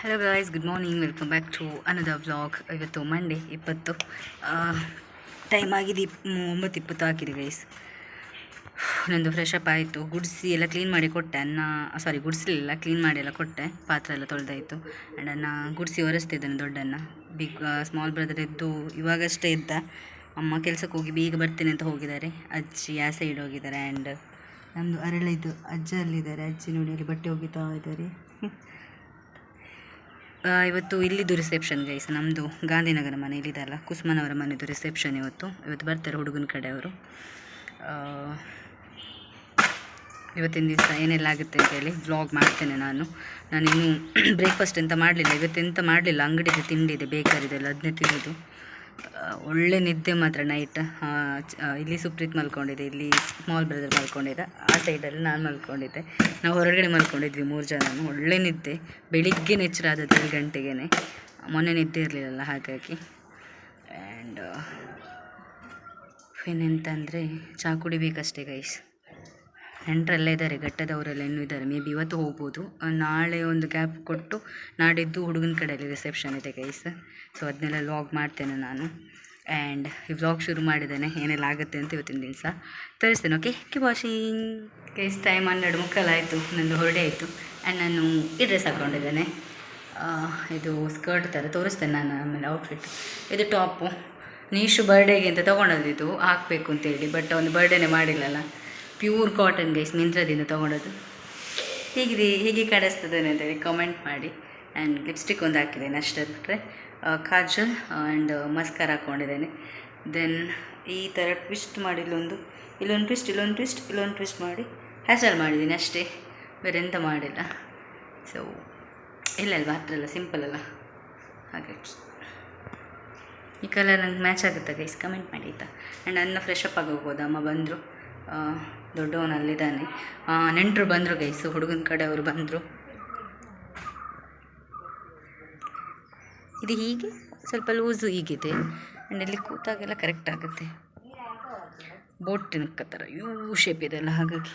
Hello guys good morning welcome back to another vlog ಇವತ್ತು Monday ಇಪ್ಪತ್ತು. Time ಆಗಿದೆ ಒಂಬತ್ತು ಇಪ್ಪತ್ತು ಆಗಿದೆ ಗೈಸ್ ನಂದು ಫ್ರೆಶ್ ಅಪ್ ಆಯಿತು. ಗುಡಿಸಿ ಎಲ್ಲ ಕ್ಲೀನ್ ಮಾಡಿ ಕೊಟ್ಟೆ. ಅನ್ನ ಸಾರಿ ಗುಡಿಸ್ಲಿಲ್ಲ ಕ್ಲೀನ್ ಮಾಡಿ ಎಲ್ಲ ಕೊಟ್ಟೆ. ಪಾತ್ರೆ ಎಲ್ಲ ತೊಳೆದಾಯಿತು. ಆ್ಯಂಡ್ ಅನ್ನ ಗುಡಿಸಿ ಒರೆಸ್ತಿದ್ದಾನೆ ದೊಡ್ಡನ್ನ ಬಿಗ್ ಸ್ಮಾಲ್ ಬ್ರದರ್ ಎದ್ದು ಇವಾಗಷ್ಟೇ ಇದ್ದ. ಅಮ್ಮ ಕೆಲಸಕ್ಕೆ ಹೋಗಿ ಬೇಗ ಬರ್ತೀನಿ ಅಂತ ಹೋಗಿದ್ದಾರೆ. ಅಜ್ಜಿ ಆ ಸೈಡ್ ಹೋಗಿದ್ದಾರೆ ಆ್ಯಂಡ್ ನಮ್ಮದು ಅರಳಿದ್ದು ಅಜ್ಜ ಅಲ್ಲಿದ್ದಾರೆ ಅಜ್ಜಿ ನೋಡಿ ಅಲ್ಲಿ ಬಟ್ಟೆ ಹೋಗಿತಾ ಇದ್ದಾರೆ. ಇವತ್ತು ಇಲ್ಲಿದ್ದು ರಿಸೆಪ್ಷನ್ ಗೈಸ್ ನಮ್ಮದು ಗಾಂಧಿನಗರ ಮನೆ ಇಲ್ಲಿದಲ್ಲ ಕುಸುಮನವರ ಮನೆಯದು ರಿಸೆಪ್ಷನ್ ಇವತ್ತು. ಇವತ್ತು ಬರ್ತಾರೆ ಹುಡುಗನ ಕಡೆಯವರು ಇವತ್ತಿನ ದಿವಸ ಏನೆಲ್ಲ ಆಗುತ್ತೆ ಅಂತೇಳಿ ವ್ಲಾಗ್ ಮಾಡ್ತೇನೆ ನಾನು. ನಾನು ಇನ್ನೂ ಬ್ರೇಕ್ಫಾಸ್ಟ್ ಎಂತ ಮಾಡಲಿಲ್ಲ, ಇವತ್ತೆಂತ ಮಾಡಲಿಲ್ಲ, ಅಂಗಡಿದು ತಿಂಡಿ ಇದೆ ಬೇಕರಿದೆಲ್ಲ ಅದನ್ನೇ ತಿನ್ನೋದು. ಒಳ್ಳೆ ನಿದ್ದೆ ಮಾತ್ರ ನೈಟ್ ಇಲ್ಲಿ ಸುಪ್ರೀತ್ ಮಲ್ಕೊಂಡಿದ್ದೆ, ಇಲ್ಲಿ ಸ್ಮಾಲ್ ಬ್ರದರ್ ಮಲ್ಕೊಂಡಿದ್ದ. ಆ ಸೈಡಲ್ಲಿ ನಾನು ಮಲ್ಕೊಂಡಿದ್ದೆ. ನಾವು ಹೊರಗಡೆ ಮಲ್ಕೊಂಡಿದ್ವಿ ಮೂರು ಜನನು. ಒಳ್ಳೆ ನಿದ್ದೆ. ಬೆಳಿಗ್ಗೆ ನೆಚ್ಚರ ಆದದ್ದು ಏಳು ಗಂಟೆಗೆ ಮೊನ್ನೆ ನಿದ್ದೆ ಇರಲಿಲ್ಲಲ್ಲ, ಹಾಗಾಗಿ. ಆ್ಯಂಡ್ ಇನ್ನೆಂತಂದರೆ ಚಹಾ ಕುಡಿಬೇಕಷ್ಟೇ ಗೈಸ್ ನೆಂಟರೆಲ್ಲ ಇದ್ದಾರೆ ಘಟ್ಟದವರೆಲ್ಲ ಇನ್ನೂ ಇದ್ದಾರೆ ಮೇ ಬಿ ಇವತ್ತು ಹೋಗ್ಬೋದು. ನಾಳೆ ಒಂದು ಕ್ಯಾಬ್ ಕೊಟ್ಟು ನಾಡಿದ್ದು ಹುಡುಗನ ಕಡೆಯಲ್ಲಿ ರಿಸೆಪ್ಷನ್ ಇದೆ ಗೈಸ್ ಸೊ ಅದನ್ನೆಲ್ಲ ಲಾಗ್ ಮಾಡ್ತೇನೆ ನಾನು. ಆ್ಯಂಡ್ ಈ ವ್ಲಾಗ್ ಶುರು ಮಾಡಿದ್ದೇನೆ. ಏನೆಲ್ಲ ಆಗುತ್ತೆ ಅಂತ ಇವತ್ತಿನ ದಿವಸ ತೋರಿಸ್ತೇನೆ ಓಕೆ ಕಿ ವಾಷಿಂಗ್ ಗೈಸ್ ಟೈಮ್ ಹನ್ನೆರಡು ಮುಕ್ಕಾಲಾಯಿತು. ನಂದು ಹೊರಡೆ ಆಯಿತು. ಆ್ಯಂಡ್ ನಾನು ಈ ಡ್ರೆಸ್ ಹಾಕ್ಕೊಂಡಿದ್ದೇನೆ ಇದು ಸ್ಕರ್ಟ್ ಥರ ತೋರಿಸ್ತೇನೆ ನಾನು ಆಮೇಲೆ ಔಟ್ಫಿಟ್ ಇದು ಟಾಪು ನೀಶು ಬರ್ಡೇಗೆ ಅಂತ ತೊಗೊಂಡದ್ದು ಇದು. ಹಾಕಬೇಕು ಅಂತೇಳಿ ಬಟ್ ಅವನು ಬರ್ಡೇನೇ ಮಾಡಿಲ್ಲಲ್ಲ. ಪ್ಯೂರ್ ಕಾಟನ್ ಗೈಸ್ ಮಿಂತ್ರದಿಂದ ತೊಗೊಂಡದ್ದು. ಹೀಗಿದೆ, ಹೀಗೆ ಕಾಣಿಸ್ತದೆ ಅಂತೇಳಿ ಕಮೆಂಟ್ ಮಾಡಿ. ಆ್ಯಂಡ್ ಲಿಪ್ಸ್ಟಿಕ್ ಒಂದು ಹಾಕಿದ್ದೇನೆ ಅಷ್ಟೇ ಬಿಟ್ಟರೆ ಕಾಜಲ್ ಆ್ಯಂಡ್ ಮಸ್ಕಾರ ಹಾಕ್ಕೊಂಡಿದ್ದೇನೆ. ದೆನ್ ಈ ಥರ ಟ್ವಿಸ್ಟ್ ಮಾಡಿ, ಇಲ್ಲೊಂದು ಇಲ್ಲೊಂದು ಟ್ವಿಸ್ಟ್ ಇಲ್ಲೊಂದು ಟ್ವಿಸ್ಟ್ ಇಲ್ಲೊಂದು ಟ್ವಿಸ್ಟ್ ಮಾಡಿ ಹ್ಯಾಸಲ್ ಮಾಡಿದ್ದೀನಿ ಅಷ್ಟೇ. ಬೇರೆ ಎಂತ ಮಾಡಿಲ್ಲ. ಸೊ ಇಲ್ಲ ಅಲ್ವಾ ಹತ್ರ ಸಿಂಪಲ್ ಅಲ್ಲ. ಹಾಗಾಗಿ ಈ ಕಲರ್ ನಂಗೆ ಮ್ಯಾಚ್ ಆಗುತ್ತೆ ಗೈಸ್ ಕಮೆಂಟ್ ಮಾಡಿ ಆಯಿತಾ? ಆ್ಯಂಡ್ ಅನ್ನ ಫ್ರೆಶ್ ಅಪ್ ಆಗಿ ಅಮ್ಮ ಬಂದರು. ದೊಡ್ಡವನು ಅಲ್ಲಿದ್ದಾನೆ ನೆಂಟರು ಬಂದರು ಗೈಸು ಹುಡುಗನ ಕಡೆ ಅವರು ಬಂದರು. ಇದು ಹೀಗೆ? ಸ್ವಲ್ಪ ಲೂಸು ಹೀಗಿದೆ. ಆ್ಯಂಡ್ ಇಲ್ಲಿ ಕೂತಾಗೆಲ್ಲ ಕರೆಕ್ಟ್ ಆಗುತ್ತೆ. ಬೋಟಿನ ಥರ ಯೂ ಶೇಪ್ ಇದೆಲ್ಲ ಹಾಗಾಗಿ.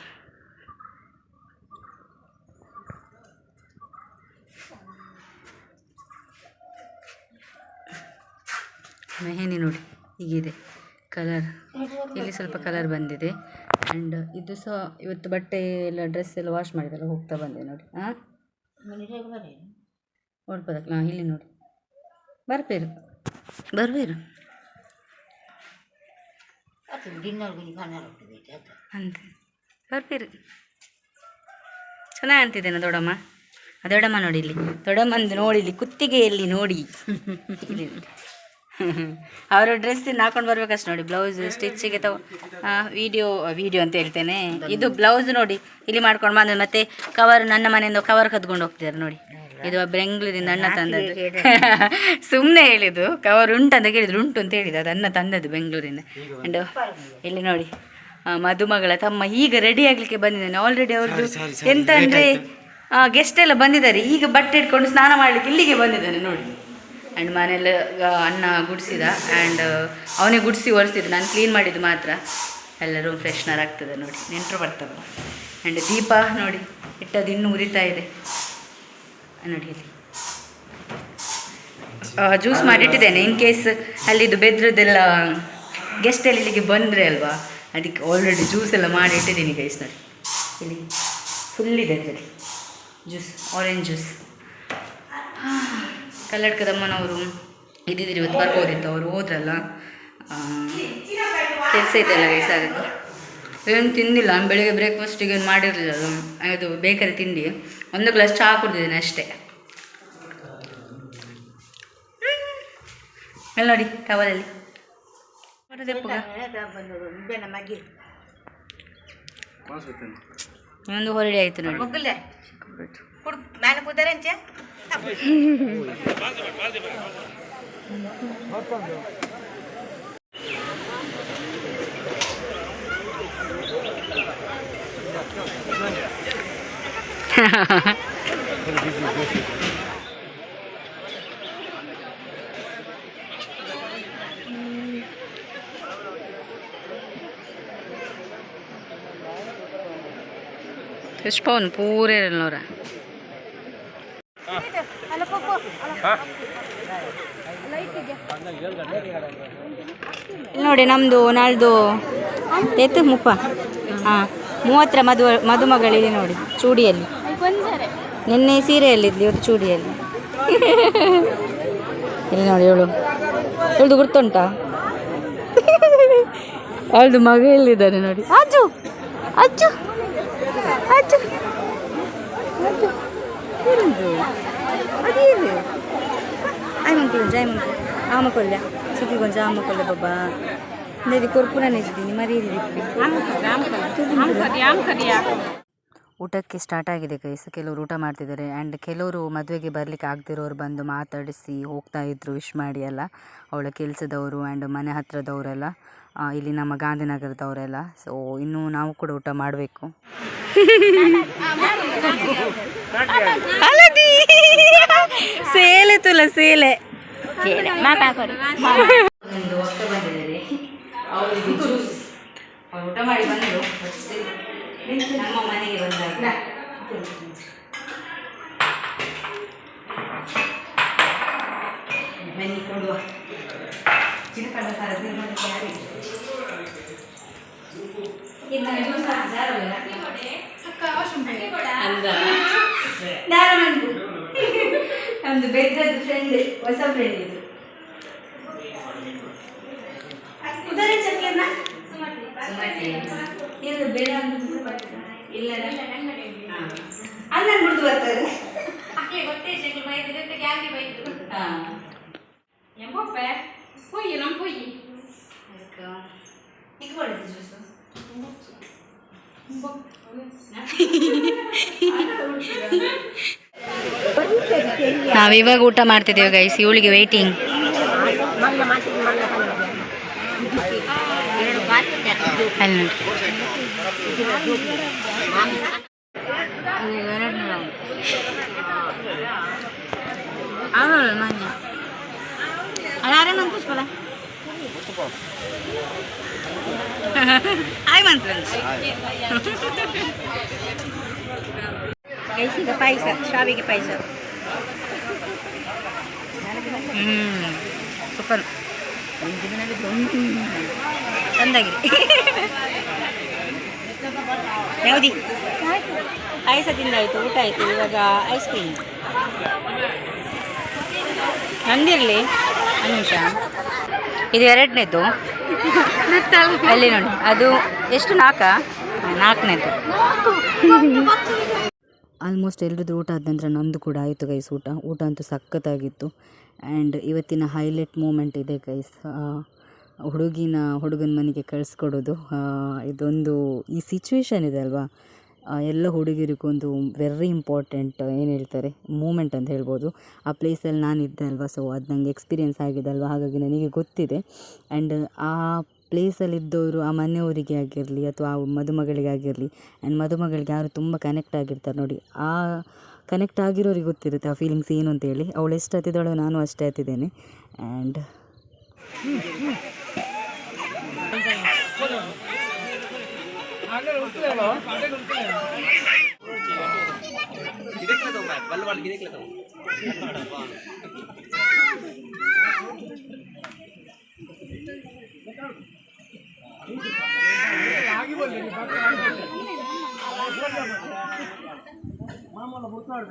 ಮೆಹೇನಿ ನೋಡಿ, ಹೀಗಿದೆ. ಕಲರ್ ಇಲ್ಲಿ ಸ್ವಲ್ಪ ಕಲರ್ ಬಂದಿದೆ. ಆ್ಯಂಡ್ ಇದು ಸಹ ಇವತ್ತು ಬಟ್ಟೆ ಎಲ್ಲ ಡ್ರೆಸ್ ಎಲ್ಲ ವಾಶ್ ಮಾಡಿದಲ್ಲ ಹೋಗ್ತಾ ಬಂದೆ ನೋಡಿ. ಹಾಂ ನೋಡ್ಬೋದಕ್ಕೆ? ಇಲ್ಲಿ ನೋಡಿ. ಬರ್ಬೇರು ಬರ್ಬೇರು ಅಂತ. ಬರ್ಬೇರು ಚೆನ್ನಾಗಿ ಅಂತಿದ್ದೇನೆ ದೊಡ್ಡಮ್ಮ? ದೊಡಮ್ಮ ದೊಡ್ಡಮ್ಮ ನೋಡಿ ಇಲ್ಲಿ. ದೊಡಮ್ಮಂದು ನೋಡಿ ಇಲ್ಲಿ ಕುತ್ತಿಗೆಯಲ್ಲಿ ನೋಡಿ. ಇಲ್ಲಿ ನೋಡಿ. ಅವರ ಡ್ರೆಸ್ ಹಾಕೊಂಡು ಬರ್ಬೇಕಷ್ಟು ನೋಡಿ ಬ್ಲೌಸ್ ಸ್ಟಿಚ್ಗೆ ತಗೋ ವಿಡಿಯೋ ವಿಡಿಯೋ ಅಂತ ಹೇಳ್ತೇನೆ. ಇದು ಬ್ಲೌಸ್ ನೋಡಿ ಇಲ್ಲಿ ಮಾಡ್ಕೊಂಡು ಬಂದ್ರೆ ಮತ್ತೆ ಕವರ್ ನನ್ನ ಮನೆಯಿಂದ ಕವರ್ ಕದ್ಕೊಂಡು ಹೋಗ್ತಿದ್ದಾರೆ ನೋಡಿ. ಇದು ಬೆಂಗಳೂರಿಂದ ಅಣ್ಣ ತಂದದ್ದು. ಸುಮ್ಮನೆ ಹೇಳಿದ್ದು ಕವರ್ ಉಂಟಂತ ಕೇಳಿದ್ರು ಉಂಟು ಅಂತ ಹೇಳಿದ್ದು ಅದು ಅಣ್ಣ ತಂದದ್ದು ಬೆಂಗಳೂರಿಂದ ಅಂಡ್ ಇಲ್ಲಿ ನೋಡಿ ಆ, ಮದುಮಗಳ ತಮ್ಮ ಈಗ ರೆಡಿ ಆಗಲಿಕ್ಕೆ ಬಂದಿದ್ದಾನೆ. ಆಲ್ರೆಡಿ ಅವ್ರದ್ದು ಎಂತ ಅಂದರೆ ಗೆಸ್ಟ್ ಎಲ್ಲ ಬಂದಿದ್ದಾರೆ. ಈಗ ಬಟ್ಟೆ ಇಟ್ಕೊಂಡು ಸ್ನಾನ ಮಾಡ್ಲಿಕ್ಕೆ ಇಲ್ಲಿಗೆ ಬಂದಿದ್ದಾನೆ ನೋಡಿ. ಆ್ಯಂಡ್ ಮನೆಯಲ್ಲ ಅನ್ನ ಗುಡಿಸಿದ ಆ್ಯಂಡ್ ಅವನೇ ಗುಡಿಸಿ ಒರೆಸಿದ್ದು ನಾನು ಕ್ಲೀನ್ ಮಾಡಿದ್ದು ಮಾತ್ರ. ಎಲ್ಲ ರೂಮ್ ಫ್ರೆಶ್ನರ್ ಆಗ್ತದೆ ನೋಡಿ. ನೆಂಟರು ಬರ್ತಾರೆ ಆ್ಯಂಡ್ ದೀಪ ನೋಡಿ, ಇಟ್ಟದ್ದು ಇನ್ನೂ ಉರಿತಾ ಇದೆ. ನೋಡಿ ಇಲ್ಲಿ. ಜ್ಯೂಸ್ ಮಾಡಿಟ್ಟಿದ್ದೇನೆ. ಇನ್ ಕೇಸ್ ಅಲ್ಲಿದ್ದು ಬೆದ್ರದ್ದೆಲ್ಲ ಗೆಸ್ಟ್ ಇಲ್ಲಿಗೆ ಬಂದರೆ ಅಲ್ವಾ? ಅದಕ್ಕೆ ಆಲ್ರೆಡಿ ಜ್ಯೂಸ್ ಎಲ್ಲ ಮಾಡಿ ಇಟ್ಟಿದ್ದೀನಿ ಗೈಸ್ ನೋಡಿ. ಇಲ್ಲಿ ಫುಲ್ ಇದೆ ಜ್ಯೂಸ್ ಆರೆಂಜ್ ಜ್ಯೂಸ್ ಕಲ್ಲಡ್ಕದಮ್ಮನವರು ಇದ್ದಿದ್ರು ಇವತ್ತು ಬರ್ಬೋದಿತ್ತು ಅವರು ಹೋದ್ರಲ್ಲ. ಕೆಲಸ ಇದೆಲ್ಲ ಗೈಸ್ ಅದಕ್ಕೆ. ಏನು ತಿಂದಿಲ್ಲ ನಾನು ಬೆಳಿಗ್ಗೆ ಬ್ರೇಕ್ಫಾಸ್ಟಿಗೆ ಏನು ಮಾಡಿರಲಿಲ್ಲ ಅದು. ಬೇಕರಿ ತಿಂಡಿ. ಒಂದು ಗ್ಲಾಸ್ ಚಹಾ ಕುಡಿದಿದ್ದೀನಿ ಅಷ್ಟೇ. ಎಲ್ಲ ನೋಡಿ ಟವಲಲ್ಲಿ ಒಂದು ಹೊರಡಿ ಆಯಿತು ನೋಡಿ. ಎಷ್ಟು ಪೌನ್ ಪೂರೇ ಇರಲ್ಲ ಅವ್ರ ಇಲ್ಲಿ ನೋಡಿ ನಮ್ಮದು ನಾಳ್ದು ಎತ್ತು ಮುಪ್ಪ. ಹಾಂ ಮೂವತ್ತರ ಮದುವೆ ಮದುಮಗಳಿದೆ ನೋಡಿ ಚೂಡಿಯಲ್ಲಿ. ನಿನ್ನೆ ಸೀರೆಯಲ್ಲಿದ್ಲಿ ಇವತ್ತು ಚೂಡಿಯಲ್ಲಿ. ಇಲ್ಲಿ ನೋಡಿ ಇವಳು. ಇವಳ್ದು ಗುರ್ತುಂಟಾ? ಅವಳದು ಮಗ ಎಲ್ಲಿದ್ದಾನೆ ನೋಡಿ? ಅಜ್ಜು ಅಜ್ಜು! ಅಜ್ಜು! ಅಜ್ಜು! ಏನದು ಅದೇನು ಆಯ್ ಮಂಕುಲು ಜೈ ಮಂಕು ಆಮಕೊಲ್ಯ ಚಿಕ್ಕಿ ಕೊಂಚ ಆಮಕೊಲ್ಯ ಬಾಬಾ ನೆದಿ ಕೊರ್ಪುನ ನೆಚ್ಚಿದ್ದೀನಿ ಮರಿ ಊಟಕ್ಕೆ ಸ್ಟಾರ್ಟ್ ಆಗಿದೆ ಗೈಸ್ ಕೆಲವರು ಊಟ ಮಾಡ್ತಿದ್ದಾರೆ ಆ್ಯಂಡ್ ಕೆಲವರು ಮದುವೆಗೆ ಬರಲಿಕ್ಕೆ ಆಗದಿರೋರು ಬಂದು ಮಾತಾಡಿಸಿ ಹೋಗ್ತಾ ಇದ್ದರು ವಿಶ್ ಮಾಡಿ ಎಲ್ಲ. ಅವಳ ಕೆಲಸದವರು ಆ್ಯಂಡ್ ಮನೆ ಹತ್ತಿರದವರೆಲ್ಲ ಇಲ್ಲಿ ನಮ್ಮ ಗಾಂಧಿನಗರದವರೆಲ್ಲ. ಸೊ ಇನ್ನೂ ನಾವು ಕೂಡ ಊಟ ಮಾಡಬೇಕು. ಸೇಲೆ ತುಲ ಸೇಲೆ. ಊಟ ಮಾಡಿ ಬಂದರು ನಮ್ಮ ಮನೆಗೆ ಬಂದಾಗ. ಬನ್ನಿ ಕೊಡುವ. ಚಿನ್ನಕಳ್ಳ ಹಾಕಿ ಜಾರವಲ್ಲ? ದಾರಮಂಡು. ನಮ್ದು ಬೆದ್ದದ್ದು ಫ್ರೆಂಡ್ ಹೊಸ ಫ್ರೆಂಡ್ ಇದು. ಉದಾಹರಣೆ ಚಕ್ಕೆನ ಇದು ಬೇಡ ಇಲ್ಲ ಅನ್ನ ಬಿಡ್ದು ಬರ್ತಾರೆ ಹಾಂ ಇಟ್ಕೊಳ್ಳಿ ಜ್ಯೂಸು ನಾವಿವಾಗ ಊಟ ಮಾಡ್ತಿದ್ದೇವೆ ಗೈಸ್ ಇವಳಿಗೆ ವೇಟಿಂಗ್ ಅಲ್ಲಿ ನೋಡಿ ಆಗಲ್ಲ ಮಂಜ ಅಲಾರ ನಂಗೆ ಪುಷ್ಪಲ ಆಯ್ ಮಂತ್ರ ಗೈಸಿಗ ಪಾಯಸ ಶಾವಿಗೆ ಪಾಯಸ ಹ್ಞೂ ಸೂಪರ್ ಚಂದಾಗಿದೆ ಯಾವುದಿ? ತಿಂದಾಯಿತು ಊಟ ಆಯಿತು, ಇವಾಗ ಐಸ್ ಕ್ರೀಮ್ ನಂದಿರಲಿ ಅನಿಮಿಷ ಇದು ಎರಡನೇದು ಅಲ್ಲಿ ನೋಡಿ, ಅದು ಎಷ್ಟು ನಾಲ್ಕಾ ನಾಲ್ಕನೇದು ಆಲ್ಮೋಸ್ಟ್ ಎಲ್ರದ್ದು ಊಟ ಆದ ನಂತರ ನಂದು ಕೂಡ ಆಯಿತು ಗೈಸ್ ಊಟ. ಊಟ ಅಂತೂ ಸಖತ್ತಾಗಿತ್ತು. ಆ್ಯಂಡ್ ಇವತ್ತಿನ ಹೈಲೈಟ್ ಮೂಮೆಂಟ್ ಇದೆ ಗೈಸ್ ಹುಡುಗಿನ ಹುಡುಗನ ಮನೆಗೆ ಕಳಿಸ್ಕೊಡೋದು. ಇದೊಂದು ಈ ಸಿಚುವೇಶನ್ ಇದೆ ಅಲ್ವಾ? ಎಲ್ಲ ಎಲ್ಲ ಹುಡುಗಿರಿಗೊಂದು ವೆರಿ ಇಂಪಾರ್ಟೆಂಟ್ ಏನು ಹೇಳ್ತಾರೆ ಮೂಮೆಂಟ್ ಅಂತ ಹೇಳ್ಬೋದು. ಆ ಪ್ಲೇಸಲ್ಲಿ ನಾನು ಇದ್ದೆ ಅಲ್ವಾ ಸೊ ಅದು ನನಗೆ ಎಕ್ಸ್ಪೀರಿಯೆನ್ಸ್ ಆಗಿದೆ ಅಲ್ವಾ? ಹಾಗಾಗಿ ನನಗೆ ಗೊತ್ತಿದೆ. ಆ್ಯಂಡ್ ಆ ಪ್ಲೇಸಲ್ಲಿದ್ದವರು ಆ ಮನೆಯವರಿಗೆ ಆಗಿರಲಿ ಅಥವಾ ಆ ಮದುಮಗಳಿಗೆ ಆಗಿರಲಿ ಆ್ಯಂಡ್ ಮದುಮಗಳಿಗೆ ಯಾರು ತುಂಬ ಕನೆಕ್ಟ್ ಆಗಿರ್ತಾರೆ ನೋಡಿ. ಆ ಕನೆಕ್ಟ್ ಆಗಿರೋರಿಗೆ ಗೊತ್ತಿರುತ್ತೆ ಆ ಫೀಲಿಂಗ್ಸ್ ಏನು ಅಂತೇಳಿ ಅವಳು ಎಷ್ಟು ಹತ್ತಿದ್ದಾಳೋ ನಾನು ಅಷ್ಟೇ ಹತ್ತಿದ್ದೇನೆ. ಆ್ಯಂಡ್ गिरेक लेता हूँ मैं बल बल गिरेक लेता हूँ आगे बोल మామూలు పుడుతున్నాడు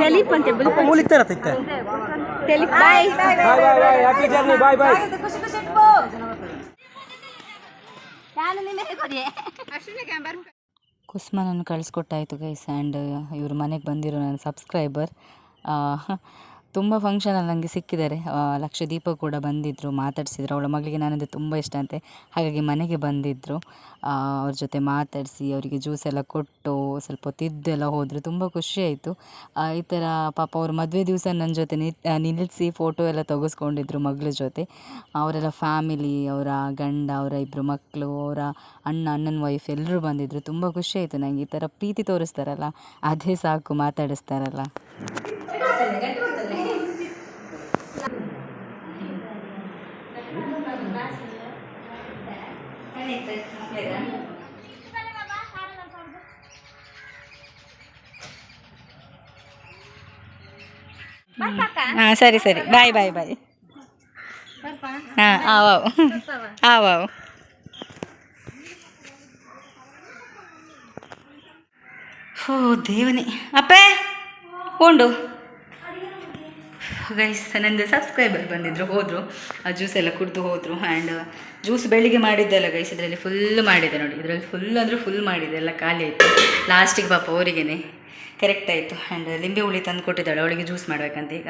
ಟೆಲಿಫೋನ್ ಟೇಬಲ್ ಮುಲಿಕ್ತಾ ಇರತ್ತೆ ಟೆಲಿಫ್ ಬಾಯ್ ಬಾಯ್ ಬಾಯ್ ಬಾಯ್ ಬಾಯ್ ಬಾಯ್ ಬಾಯ್ ಬಾಯ್ ಕುಸ್ಮನನ್ನು ಕಳಿಸ್ಕೊಟ್ಟಾಯಿತು ಗೈಸ್ ಆ್ಯಂಡ್ ಇವರು ಮನೆಗೆ ಬಂದಿರೋ ನನ್ನ ಸಬ್ಸ್ಕ್ರೈಬರ್ ತುಂಬ ಫಂಕ್ಷನಲ್ಲಿ ನನಗೆ ಸಿಕ್ಕಿದ್ದಾರೆ. ಲಕ್ಷದೀಪ ಕೂಡ ಬಂದಿದ್ದರು ಮಾತಾಡಿಸಿದ್ರು. ಅವಳ ಮಗಳಿಗೆ ನಾನಂದರೆ ತುಂಬ ಇಷ್ಟ ಅಂತೆ. ಹಾಗಾಗಿ ಮನೆಗೆ ಬಂದಿದ್ದರು ಅವ್ರ ಜೊತೆ ಮಾತಾಡಿಸಿ, ಅವರಿಗೆ ಜ್ಯೂಸ್ ಎಲ್ಲ ಕೊಟ್ಟು, ಸ್ವಲ್ಪ ಹೊತ್ತು ಇದ್ದೆಲ್ಲ ಹೋದರು. ತುಂಬ ಖುಷಿ ಆಯಿತು. ಈ ಥರ ಪಾಪ ಅವ್ರ ಮದುವೆ ದಿವಸ ನನ್ನ ಜೊತೆ ನಿಲ್ಲಿಸಿ ಫೋಟೋ ಎಲ್ಲ ತೆಗೆಸ್ಕೊಂಡಿದ್ರು ಮಗಳ ಜೊತೆ. ಅವರೆಲ್ಲ ಫ್ಯಾಮಿಲಿ ಅವರ ಗಂಡ, ಅವರ ಇಬ್ಬರು ಮಕ್ಕಳು ಅವರ ಅಣ್ಣ, ಅಣ್ಣನ ವೈಫ್ ಎಲ್ಲರೂ ಬಂದಿದ್ದರು ತುಂಬ ಖುಷಿ ಆಯಿತು ನನಗೆ ಈ ಥರ ಪ್ರೀತಿ ತೋರಿಸ್ತಾರಲ್ಲ, ಅದೇ ಸಾಕು ಮಾತಾಡಿಸ್ತಾರಲ್ಲ. ಹಾಂ ಸರಿ ಸರಿ ಬಾಯ್ ಬಾಯ್ ಬಾಯ್ ಹಾಂ ಆವಾವ್ ಆವಾವ್ ಓ ದೇವನೇ ಅಪ್ಪೇ ಉಂಡು ಗೈಸ್ ನಂದು ಸಬ್ಸ್ಕ್ರೈಬರ್ ಬಂದಿದ್ದರು ಹೋದರು. ಆ ಜ್ಯೂಸ್ ಎಲ್ಲ ಕುಡಿದು ಹೋದರು ಆ್ಯಂಡ್ ಜ್ಯೂಸ್ ಬೆಳಿಗ್ಗೆ ಮಾಡಿದ್ದೆಲ್ಲ ಗೈಸ್ ಇದರಲ್ಲಿ ಫುಲ್ ಮಾಡಿದೆ ನೋಡಿ. ಇದರಲ್ಲಿ ಫುಲ್ ಅಂದರೆ ಫುಲ್ ಮಾಡಿದೆ, ಎಲ್ಲ ಖಾಲಿ ಆಯಿತು. ಲಾಸ್ಟಿಗೆ ಪಾಪ ಅವರಿಗೇ ಕರೆಕ್ಟ್ ಆಯಿತು ಆ್ಯಂಡ್ ಲಿಂಬೆ ಹುಳಿ ತಂದು ಕೊಟ್ಟಿದ್ದಾಳೆ, ಅವಳಿಗೆ ಜ್ಯೂಸ್ ಮಾಡಬೇಕಂತ ಈಗ.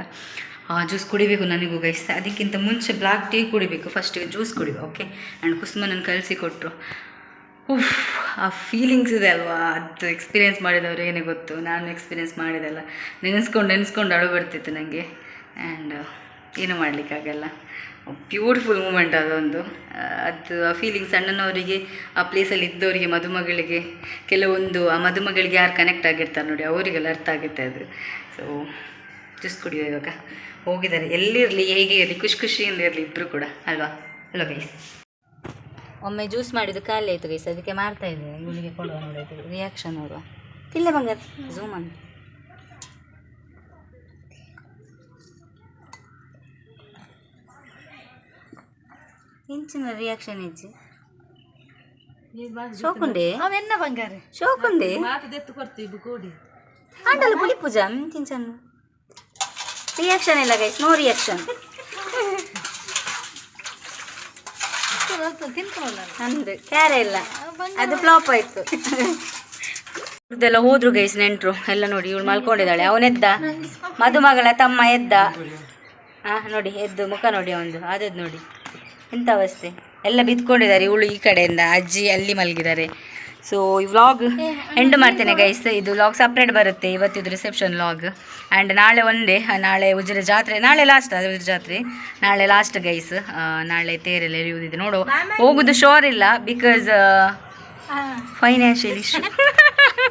ಜ್ಯೂಸ್ ಕುಡಿಬೇಕು ನನಗೂ ಗೈಸ್ ಅದಕ್ಕಿಂತ ಮುಂಚೆ ಬ್ಲಾಕ್ ಟೀ ಕುಡಿಬೇಕು ಫಸ್ಟಿಗೆ ಜ್ಯೂಸ್ ಕುಡಿಬೇಕು ಓಕೆ ಆ್ಯಂಡ್ ಕುಸುಮನನ್ನು ಕಲಸಿ ಕೊಟ್ಟರು ಉಫ್ ಆ ಫೀಲಿಂಗ್ಸ್ ಇದೆ ಅಲ್ವಾ? ಅದು ಎಕ್ಸ್ಪೀರಿಯೆನ್ಸ್ ಮಾಡಿದವರು ಏನೇ ಗೊತ್ತು. ನಾನು ಎಕ್ಸ್ಪೀರಿಯೆನ್ಸ್ ಮಾಡಿದೆಲ್ಲ. ನೆನೆಸ್ಕೊಂಡು ನೆನೆಸ್ಕೊಂಡು ಅಳು ಬರ್ತಿತ್ತು ನನಗೆ ಆ್ಯಂಡ್ ಏನೂ ಮಾಡಲಿಕ್ಕಾಗಲ್ಲ. ಬ್ಯೂಟಿಫುಲ್ ಮೂಮೆಂಟ್ ಅದೊಂದು. ಅದು ಆ ಫೀಲಿಂಗ್ ಸಣ್ಣನವರಿಗೆ, ಆ ಪ್ಲೇಸಲ್ಲಿ ಇದ್ದವರಿಗೆ, ಮದುಮಗಳಿಗೆ, ಕೆಲವೊಂದು, ಆ ಮದುಮಗಳಿಗೆ ಯಾರು ಕನೆಕ್ಟ್ ಆಗಿರ್ತಾರೆ ನೋಡಿ, ಅವರಿಗೆಲ್ಲ ಅರ್ಥ ಆಗುತ್ತೆ ಅದು. ಸೊ ಜ್ಯೂಸ್ ಕುಡಿಯೋ ಇವಾಗ. ಹೋಗಿದ್ದಾರೆ. ಎಲ್ಲಿರಲಿ, ಹೇಗೆ ಇರಲಿ, ಖುಷಿ ಖುಷಿಯಿಂದ ಇರಲಿ ಇಬ್ಬರು ಕೂಡ, ಅಲ್ವಾ? ಅಲ್ವಾ ಗೈಸ್ ಒಮ್ಮೆ ಜ್ಯೂಸ್ ಮಾಡಿದ್ದು ಖಾಲಿ ಆಯಿತು ಗೈಸ್ ಅದಕ್ಕೆ ಮಾಡ್ತಾ ಇದ್ದೆ ಇವಳಿಗೆ ಕೊಡುವ ನೋಡೋದು ರಿಯಾಕ್ಷನ್ ನೋಡುವ. ಇಲ್ಲ ಬಂಗಾರ ಜೂಮ್ ಅಂತ. ಇಂಚಿನ ರಿಯಾಕ್ಷನ್ ಇಜ್ಜಿ ಶೋಕುಂಡೆ? ಅವೆನ್ನ ಬಂಗಾರ. ಶೋಕುಂಡೆ? ಮಾತದೆತ್ತು ಕೊಡ್ತೀವಿ ಕೋಡಿ ಆಂಡಲ್ಲ ಪುಲಿ ಪೂಜಾ ತಿಂಚನ್ನು ರಿಯಾಕ್ಷನ್ ಇಲ್ಲ ಗೈಸ್ ನೋ ರಿಯಾಕ್ಷನ್ ಅಂದ್ರೆ ಅಂದು ಕ್ಯಾರೆ ಇಲ್ಲ. ಅದು ಫ್ಲಾಪ್ ಆಯ್ತು. ಇದೆಲ್ಲ ಹೋದ್ರು ಗೈಸ್ ನೆಂಟ್ರು ಎಲ್ಲ ನೋಡಿ ಇವಳು ಮಲ್ಕೊಂಡಿದ್ದಾಳೆ ಅವನೆದ್ದ ಮದುಮಗಳ ತಮ್ಮ ಎದ್ದ. ಹಾ ನೋಡಿ ಎದ್ದು ಮುಖ ನೋಡಿ ಅವನದು ಆದದ್ದು ನೋಡಿ. ಎಂಥ ಅವಸ್ಥೆ? ಎಲ್ಲ ಬಿತ್ಕೊಂಡಿದ್ದಾರೆ ಇವಳು ಈ ಕಡೆಯಿಂದ ಅಜ್ಜಿ ಅಲ್ಲಿ ಮಲಗಿದ್ದಾರೆ. ಸೊ ಈ ವ್ಲಾಗ್ ಎಂಡ್ ಮಾಡ್ತೇನೆ ಗೈಸ್ ಇದು ವ್ಲಾಗ್ ಸಪ್ರೇಟ್ ಬರುತ್ತೆ ಇವತ್ತಿದು ರಿಸೆಪ್ಷನ್ ವ್ಲಾಗ್ ಆ್ಯಂಡ್ ನಾಳೆ ಒಂದೇ ನಾಳೆ ಉಜಿರೆ ಜಾತ್ರೆ ನಾಳೆ ಲಾಸ್ಟ್ ಉಜಿರೆ ಜಾತ್ರೆ. ನಾಳೆ ಲಾಸ್ಟ್ ಗೈಸ್ ನಾಳೆ ತೇರೆಲ್ಲ ಎಳೆಯುವುದಿದೆ ನೋಡು ಹೋಗುದು ಶೋರ್ ಇಲ್ಲ ಬಿಕಾಸ್ ಫೈನಾನ್ಷಿಯಲ್ ಇಶ್ಯೂ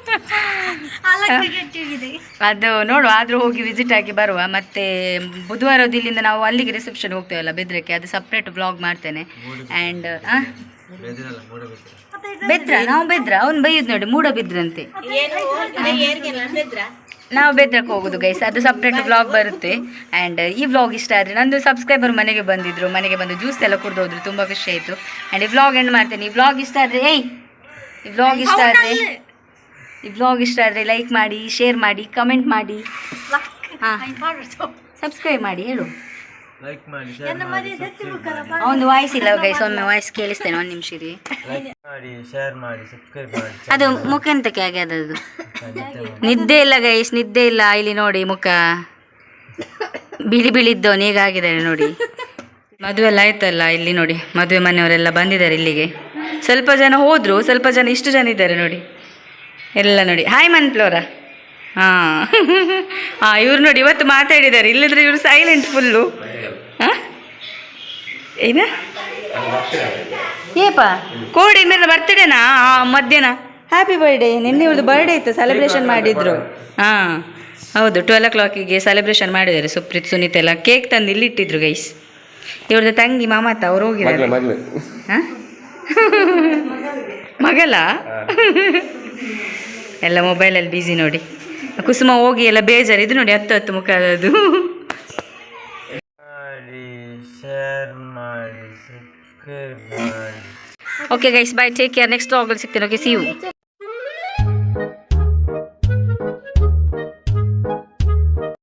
ಅದು ನೋಡುವ, ಆದ್ರೂ ಹೋಗಿ ವಿಸಿಟ್ ಆಗಿ ಬರುವ. ಮತ್ತೆ ಬುಧವಾರ ಇಲ್ಲಿಂದ ನಾವು ಅಲ್ಲಿಗೆ ರಿಸೆಪ್ಷನ್ ಹೋಗ್ತೇವಲ್ಲ ಬೆದ್ರಕ್ಕೆ, ಅದು ಸಪ್ರೇಟ್ ಬ್ಲಾಗ್ ಮಾಡ್ತೇನೆ. ಅಂಡ್ ಬೆದ್ರ? ನಾವು ಬೆದ್ರ? ಅವ್ನು ಬೈಯುದು ನೋಡಿ, ಮೂಡ ಬಿದ್ರಂತೆ. ನಾವು ಬೆದ್ರಕ್ಕೆ ಹೋಗುದು ಗೈಸ್ ಅದು ಸಪ್ರೇಟ್ ಬ್ಲಾಗ್ ಬರುತ್ತೆ. ಆ್ಯಂಡ್ ಈ ವ್ಲಾಗ್ ಇಷ್ಟ ಆದರೆ ನಂದು ಸಬ್ಸ್ಕ್ರೈಬರ್ ಮನೆಗೆ ಬಂದಿದ್ರು, ಮನೆಗೆ ಬಂದು ಜ್ಯೂಸ್ ಎಲ್ಲ ಕುಡ್ದು ಹೋದ್ರು, ತುಂಬ ಖುಷಿ ಆಯಿತು. ಆ್ಯಂಡ್ ಈ ವ್ಲಾಗ್ ಎಂಡ್ ಮಾಡ್ತೇನೆ. ಈ ವ್ಲಾಗ್ ಇಷ್ಟ ಆದರೆ, ಏಯ್! ಈ ವ್ಲಾಗ್ ಇಷ್ಟ ಆದರೆ ಈ ಬ್ಲಾಗ್ ಇಷ್ಟ ಆದರೆ ಲೈಕ್ ಮಾಡಿ ಶೇರ್ ಮಾಡಿ ಕಮೆಂಟ್ ಮಾಡಿ. ಹಾಂ. ಸಬ್ಸ್ಕ್ರೈಬ್ ಮಾಡಿ ಹೇಳು. ಲೈಕ್ ಮಾಡಿ ಶೇರ್ ಮಾಡಿ ಅವನು ವಾಯ್ಸ್ ಇಲ್ಲ ಗೈಸ್ ಒಮ್ಮೆ ವಾಯ್ಸ್ ಕೇಳಿಸ್ತೇನೆ ಒಂದು ನಿಮಿಷ ರೀ ಲೈಕ್ ಶೇರ್ ಮಾಡಿ ಸಬ್ಸ್ಕ್ರೈಬ್ ಮಾಡಿ ಅದು ಮುಖ ಎಂತಕ್ಕೆ ಆಗ್ಯದ ಅದು ನಿದ್ದೆ ಇಲ್ಲ ಗೈಸ್ ನಿದ್ದೆ ಇಲ್ಲ ಇಲ್ಲಿ ನೋಡಿ ಮುಖ. ಬಿಳಿ ಬಿಳಿ ಇದ್ದವನು ಹೇಗಾಗಿದ್ದಾರೆ ನೋಡಿ. ಮದುವೆ ಎಲ್ಲ ಆಯ್ತಲ್ಲ ಇಲ್ಲಿ ನೋಡಿ ಮದುವೆ ಮನೆಯವರೆಲ್ಲ ಬಂದಿದ್ದಾರೆ ಇಲ್ಲಿಗೆ. ಸ್ವಲ್ಪ ಜನ ಹೋದ್ರು ಸ್ವಲ್ಪ ಜನ ಇಷ್ಟು ಜನ ಇದ್ದಾರೆ ನೋಡಿ. ಎಲ್ಲ ನೋಡಿ. ಹಾಯ್ ಮನ್ಪ್ಲೋರ ಹಾಂ. ಹಾಂ ಇವ್ರು ನೋಡಿ ಇವತ್ತು ಮಾತಾಡಿದ್ದಾರೆ. ಇಲ್ಲದ್ರೆ ಇವರು ಸೈಲೆಂಟ್ ಫುಲ್ಲು ಹಾಂ? ಏನ? ಏಪ ಕೋಡಿ ಮೇಲೆ ಬರ್ತಡೇನಾ ಮಧ್ಯಾಹ್ನ. ಹ್ಯಾಪಿ ಬರ್ಡೇ ನಿನ್ನೆ ಇವ್ರದ್ದು ಬರ್ಡೇ ಇತ್ತು ಸೆಲೆಬ್ರೇಷನ್ ಮಾಡಿದ್ರು. ಹಾಂ. ಹೌದು ಟ್ವೆಲ್ ಓ ಕ್ಲಾಕಿಗೆ ಸೆಲೆಬ್ರೇಷನ್ ಮಾಡಿದ್ದಾರೆ ಸುಪ್ರೀತ್ ಸುನೀತ್ ಎಲ್ಲ. ಕೇಕ್ ತಂದು ಇಲ್ಲಿ ಇಟ್ಟಿದ್ರು ಗೈಸ್ ಇವ್ರದ್ದು ತಂಗಿ ಮಾಮಾತ ಅವ್ರು ಹೋಗಿದ್ದಾರೆ. ಹಾಂ? ಮಗಲ ಎಲ್ಲ ಮೊಬೈಲಲ್ಲಿ ಬ್ಯುಸಿ ನೋಡಿ. ಕುಸುಮ ಹೋಗಿ ಎಲ್ಲ ಬೇಜಾರು ಇದು ನೋಡಿ ಹತ್ತು ಹತ್ತು ಮುಖ ಅದು okay guys bye take care next ಆಗಲ್ ಸಿಗ್ತೇನೆ. Okay C you